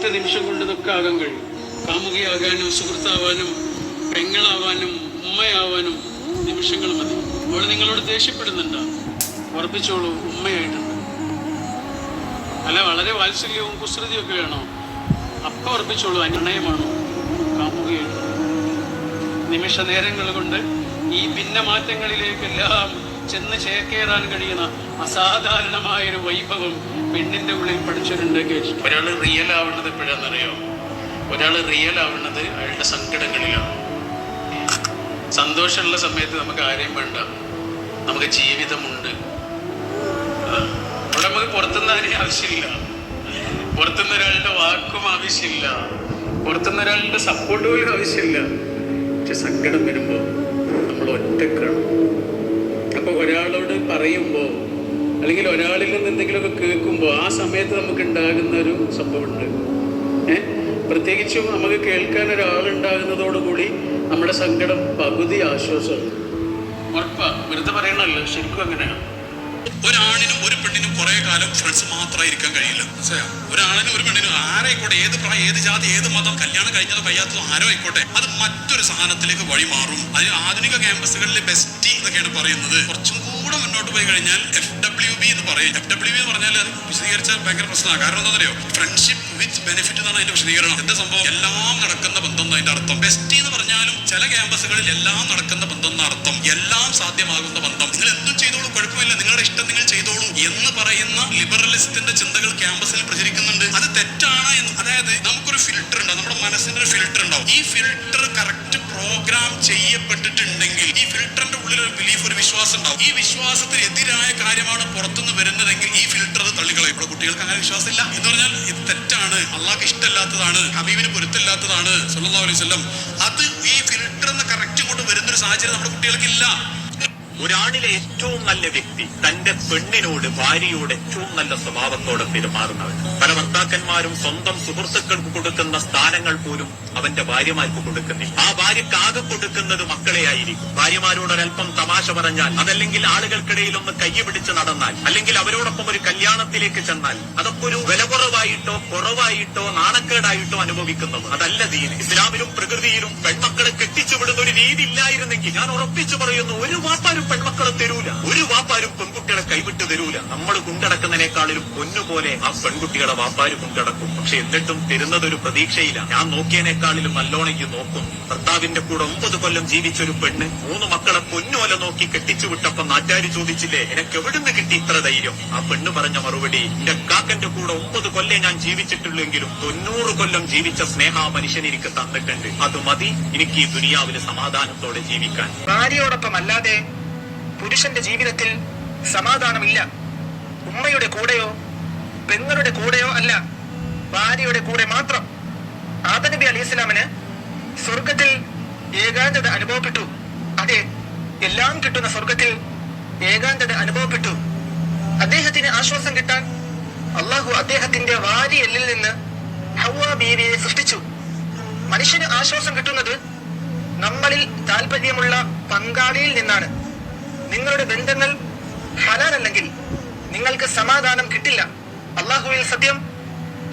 ഒറ്റ നിമിഷം കൊണ്ട് ഇതൊക്കെ ആകാൻ കഴിയും. കാമുകിയാകാനും സുഹൃത്താവാനും പെങ്ങളാവാനും ഉമ്മയാവാനും നിമിഷങ്ങൾ മതി. അവൾ നിങ്ങളോട് ദേഷ്യപ്പെടുന്നുണ്ടോ? ഉറപ്പിച്ചോളൂ ഉമ്മയായിട്ടുണ്ട്. അല്ല വളരെ വാത്സല്യവും കുസൃതിയും ഒക്കെ വേണോ? അപ്പൊ ഉറപ്പിച്ചോളൂ അനുണയമാണോ കാമുകിയായിട്ടുണ്ട് നിമിഷ നേരങ്ങൾ കൊണ്ട് ഈ ഭിന്നമാറ്റങ്ങളിലേക്കെല്ലാം ചെന്ന് ചേക്കേറാൻ കഴിയുന്ന അസാധാരണമായ ഒരു വൈഭവം പെണ്ണിന്റെ ഉള്ളിൽ പഠിച്ചിട്ടുണ്ട് ഒരാൾ റിയൽ ആവുന്നത് എപ്പോഴാണെന്നറിയോ ഒരാൾ റിയൽ ആവുന്നത് അയാളുടെ സങ്കടങ്ങളിലാണ്. സന്തോഷമുള്ള സമയത്ത് നമുക്ക് ആരെയും വേണ്ട. നമുക്ക് ജീവിതമുണ്ട്. അവിടെ നമുക്ക് പുറത്തുനിന്ന് ആരെയും ആവശ്യമില്ല. പുറത്തുനിന്ന് ഒരാളുടെ വാക്കും ആവശ്യമില്ല. പുറത്തുനിന്ന് ഒരാളുടെ സപ്പോർട്ട് പോലും ആവശ്യമില്ല. പക്ഷെ സങ്കടം വരുമ്പോൾ നമ്മൾ ഒറ്റക്കാണ്. അപ്പൊ ഒരാളോട് പറയുമ്പോൾ അല്ലെങ്കിൽ ഒരാളിൽ നിന്ന് എന്തെങ്കിലുമൊക്കെ കേൾക്കുമ്പോൾ ആ സമയത്ത് നമുക്ക് ഉണ്ടാകുന്ന ഒരു സംഭവമുണ്ട്. ഏഹ് പ്രത്യേകിച്ചും നമുക്ക് കേൾക്കാൻ ഒരാളുണ്ടാകുന്നതോടുകൂടി നമ്മുടെ സങ്കടം പകുതി ആശ്വാസമാണ് ഉറപ്പാ. വെറുതെ പറയണല്ലോ. ശരിക്കും അങ്ങനെയാണ് ഒരാണിനും ഒരു പെണ്ണിനും കുറെ കാലം ഫ്രണ്ട്സ് മാത്രമായിരിക്കാൻ കഴിയില്ല. മനസ്സിലായോ? ഒരാണിനും ഒരു പെണ്ണിനും ആരായിക്കോട്ടെ ഏത് പ്രായം ഏത് ജാതി ഏത് മതം കല്യാണം കഴിഞ്ഞതോ കഴിയാത്തതോ ആരോ ആയിക്കോട്ടെ അത് മറ്റൊരു സാധനത്തിലേക്ക് വഴി മാറും അതിന് ആധുനിക ക്യാമ്പസുകളിലെ ബെസ്റ്റി എന്നൊക്കെയാണ് പറയുന്നത്. കുറച്ചും കൂടെ മുന്നോട്ട് പോയി കഴിഞ്ഞാൽ എഫ് ഡബ്ല്യു ബി എന്ന് പറയും. എഫ് ഡബ്ല്യു ബി എന്ന് പറഞ്ഞാൽ അത് വിശദീകരിച്ചാൽ ഭയങ്കര പ്രശ്നമാണ്. കാരണം എന്താ പറയുക ഫ്രണ്ട്ഷിപ്പ് വിത്ത് ബെനിഫിറ്റ് എന്നാണ് അതിന്റെ വിശദീകരണം. എന്റെ സംഭവം? എല്ലാം നടക്കുന്ന ബന്ധം എന്നതിന്റെ അർത്ഥം. ബെസ്റ്റി എന്ന് പറഞ്ഞാലും ചില ക്യാമ്പസുകളിൽ എല്ലാം നടക്കുന്ന ബന്ധം അർത്ഥം എല്ലാം സാധ്യമാകുന്ന ബന്ധം. നിങ്ങൾ എന്തും ചെയ്തോളൂ കുഴപ്പമില്ല. നിങ്ങളുടെ ഇഷ്ടം നിങ്ങൾ ചെയ്തോളൂ എന്ന് പറയുന്ന ലിബറലിസത്തിന്റെ ചിന്തകൾ ക്യാമ്പസിൽ പ്രചരിക്കുന്നുണ്ട്. അത് തെറ്റാണ് എന്ന് അതായത് നമുക്കൊരു ഫിൽട്ടർ ഉണ്ടാവും. നമ്മുടെ മനസ്സിനൊരു ഫിൽറ്റർ ഉണ്ടാവും. ഈ ഫിൽട്ടർ കറക്റ്റ് പ്രോഗ്രാം ചെയ്യപ്പെട്ടിട്ടുണ്ടെങ്കിൽ ഈ ഫിൽറ്ററിന്റെ ഉള്ളിൽ ഒരു ബിലീഫ് ഒരു വിശ്വാസം ഉണ്ടാവും. ഈ വിശ്വാസത്തിന് എതിരായ കാര്യമാണ് പുറത്തുനിന്ന് വരുന്നതെങ്കിൽ ഈ ഫിൽട്ടർ തള്ളിക്കളയും. ഇവിടെ കുട്ടികൾക്ക് അങ്ങനെ വിശ്വാസമില്ല. എന്ന് പറഞ്ഞാൽ ഇത് തെറ്റാണ്. അള്ളാഹ്ക്ക് ഇഷ്ടമല്ലാത്തതാണ്. ഹബീബിന് പൊരുത്തില്ലാത്തതാണ് സല്ലല്ലാഹു അലൈഹി സാഹചര്യം നമ്മുടെ കുട്ടികൾക്കില്ല. ഒരാണിലെ ഏറ്റവും നല്ല വ്യക്തി തന്റെ പെണ്ണിനോട് ഭാര്യയോട് ഏറ്റവും നല്ല സ്വഭാവത്തോടെ പെരുമാറുന്നവൻ. പല ഭർത്താക്കന്മാരും സ്വന്തം സുഹൃത്തുക്കൾക്ക് കൊടുക്കുന്ന സ്ഥാനങ്ങൾ പോലും അവന്റെ ഭാര്യമാർക്ക് കൊടുക്കുന്നില്ല. ആ ഭാര്യക്ക് ആകെ കൊടുക്കുന്നത് മക്കളെ ആയിരിക്കും. ഭാര്യമാരോട് ഒരല്പം തമാശ പറഞ്ഞാൽ അതല്ലെങ്കിൽ ആളുകൾക്കിടയിൽ ഒന്ന് കൈ പിടിച്ച് നടന്നാൽ അല്ലെങ്കിൽ അവരോടൊപ്പം ഒരു കല്യാണത്തിലേക്ക് ചെന്നാൽ അതൊക്കെ ഒരു വില കുറവായിട്ടോ കുറവായിട്ടോ നാണക്കേടായിട്ടോ അനുഭവിക്കുന്നത് അതല്ല ദീന്. ഇസ്ലാമിലും പ്രകൃതിയിലും പെൺമക്കളെ കെട്ടിച്ചു വിടുന്ന ഒരു രീതി ഇല്ലായിരുന്നെങ്കിൽ ഞാൻ ഉറപ്പിച്ചു പറയുന്നു ഒരു വാപ്പാരും പെൺമക്കളെ തരൂല. ഒരു വാപ്പാരും പെൺകുട്ടികളെ കൈവിട്ട് തരൂല. നമ്മൾ കൊണ്ടടക്കുന്നതിനേക്കാളും പൊന്നുപോലെ ആ പെൺകുട്ടികളെ വാപ്പാര് കൊണ്ടടക്കും. പക്ഷെ എന്നിട്ടും തരുന്നത് ഒരു പ്രതീക്ഷയില്ല. ഞാൻ നോക്കിയതിനേക്കാളിലും നല്ലോണെങ്കിൽ നോക്കും. ഭർത്താവിന്റെ കൂടെ ഒമ്പത് കൊല്ലം ജീവിച്ചൊരു പെണ്ണ് മൂന്ന് മക്കളെ പൊന്നുപോലെ നോക്കി കെട്ടിച്ചു വിട്ടപ്പോ നാട്ടുകാർ ചോദിച്ചില്ലേ എനക്ക് എവിടുന്ന് കിട്ടി ഇത്ര ധൈര്യം? ആ പെണ്ണ് പറഞ്ഞ മറുപടി എന്റെ കാക്കന്റെ കൂടെ ഒമ്പത് കൊല്ലേ ഞാൻ ജീവിച്ചിട്ടുള്ളെങ്കിലും തൊണ്ണൂറ് കൊല്ലം ജീവിച്ച സ്നേഹ മനുഷ്യൻ എനിക്ക് തന്നിട്ടുണ്ട്. അത് മതി എനിക്ക് ഈ ദുനിയാവിലെ സമാധാനത്തോടെ ജീവിക്കാൻ. ഭാര്യയോടൊപ്പം അല്ലാതെ പുരുഷന്റെ ജീവിതത്തിൽ സമാധാനമില്ല. ഉമ്മയുടെ കൂടെയോ പെങ്ങളുടെ കൂടെയോ അല്ല ഭാര്യയുടെ കൂടെ മാത്രം. ആദനബി അലി ഇസ്ലാമിന് സ്വർഗത്തിൽ ഏകാന്തത അനുഭവപ്പെട്ടു. അതെ എല്ലാം കിട്ടുന്ന സ്വർഗത്തിൽ ഏകാന്തത അനുഭവപ്പെട്ടു. അദ്ദേഹത്തിന് ആശ്വാസം കിട്ടാൻ അള്ളാഹു അദ്ദേഹത്തിന്റെ വാരിയെല്ലിൽ നിന്ന് ഹൗവ സൃഷ്ടിച്ചു. മനുഷ്യന് ആശ്വാസം കിട്ടുന്നത് നമ്മളിൽ താല്പര്യമുള്ള പങ്കാളിയിൽ നിന്നാണ്. നിങ്ങളുടെ ബന്ധങ്ങൾ ഹലാലല്ലെങ്കിൽ നിങ്ങൾക്ക് സമാധാനം കിട്ടില്ല. അള്ളാഹുവിൽ സത്യം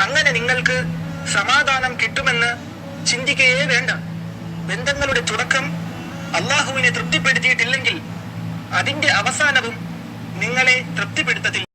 അങ്ങനെ നിങ്ങൾക്ക് സമാധാനം കിട്ടുമെന്ന് ചിന്തിക്കുകയേ വേണ്ട. ബന്ധങ്ങളുടെ തുടക്കം അള്ളാഹുവിനെ തൃപ്തിപ്പെടുത്തിയിട്ടില്ലെങ്കിൽ അതിന്റെ അവസാനവും നിങ്ങളെ തൃപ്തിപ്പെടുത്തത്തില്ല.